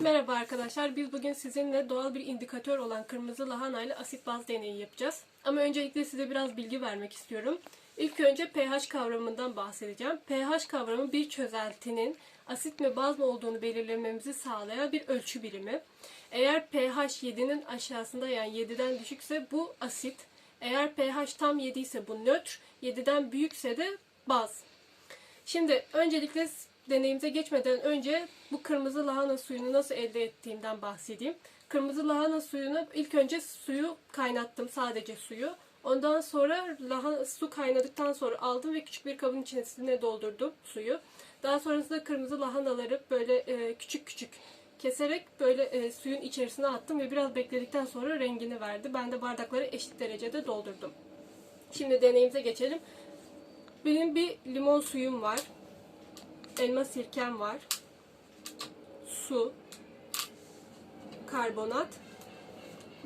Merhaba arkadaşlar. Biz bugün sizinle doğal bir indikatör olan kırmızı lahana ile asit baz deneyi yapacağız. Ama öncelikle size biraz bilgi vermek istiyorum. İlk önce pH kavramından bahsedeceğim. pH kavramı bir çözeltinin asit mi baz mı olduğunu belirlememizi sağlayan bir ölçü birimi. Eğer pH 7'nin aşağısında yani 7'den düşükse bu asit. Eğer pH tam 7 ise bu nötr, 7'den büyükse de baz. Şimdi öncelikle deneyimize geçmeden önce bu kırmızı lahana suyunu nasıl elde ettiğimden bahsedeyim. Kırmızı lahana suyunu ilk önce suyu kaynattım sadece suyu. Ondan sonra lahana, su kaynadıktan sonra aldım ve küçük bir kabın içerisine doldurdum suyu. Daha sonrasında kırmızı lahanaları böyle e, küçük küçük keserek böyle e, suyun içerisine attım ve biraz bekledikten sonra rengini verdi. Ben de bardakları eşit derecede doldurdum. Şimdi deneyimize geçelim. Benim bir limon suyum var. Elma sirkem var. Su. Karbonat.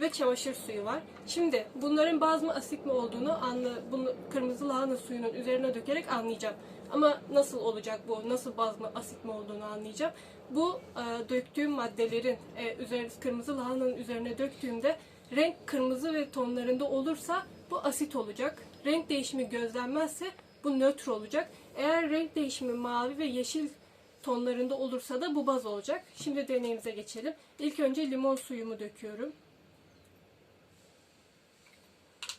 Ve çamaşır suyu var. Şimdi bunların baz mı asit mi olduğunu anla, bunu kırmızı lahana suyunun üzerine dökerek anlayacağım. Ama nasıl olacak bu? Nasıl baz mı asit mi olduğunu anlayacağım. Bu e, döktüğüm maddelerin e, üzeri, kırmızı lahananın üzerine döktüğümde renk kırmızı ve tonlarında olursa bu asit olacak. Renk değişimi gözlenmezse bu nötr olacak. Eğer renk değişimi mavi ve yeşil tonlarında olursa da bu baz olacak. Şimdi deneyimize geçelim. İlk önce limon suyumu döküyorum.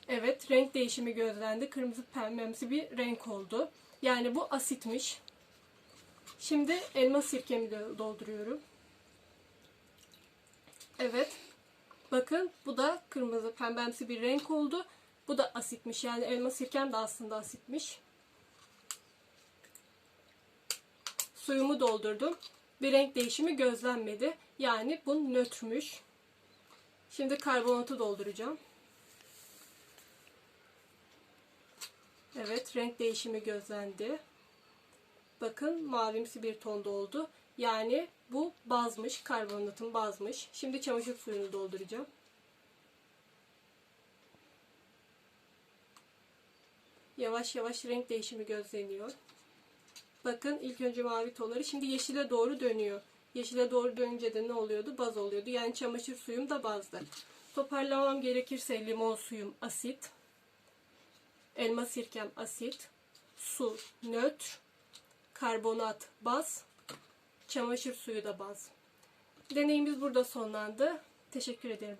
Evet, renk değişimi gözlendi. Kırmızı pembemsi bir renk oldu. Yani bu asitmiş. Şimdi elma sirkemi de dolduruyorum. Evet. Bakın bu da kırmızı pembemsi bir renk oldu. Bu da asitmiş. Yani elma sirkem de aslında asitmiş. Suyumu doldurdum. Bir renk değişimi gözlenmedi. Yani bu nötrmüş. Şimdi karbonatı dolduracağım. Evet, renk değişimi gözlendi. Bakın mavimsi bir tonda oldu. Yani bu bazmış, karbonatın bazmış. Şimdi çamaşır suyunu dolduracağım. Yavaş yavaş renk değişimi gözleniyor. Bakın ilk önce mavi tonları şimdi yeşile doğru dönüyor. Yeşile doğru dönünce de ne oluyordu? Baz oluyordu. Yani çamaşır suyum da bazdı. Toparlamam gerekirse limon suyum asit, elma sirkem asit, su nötr, karbonat baz, çamaşır suyu da baz. Deneyimiz burada sonlandı. Teşekkür ederim.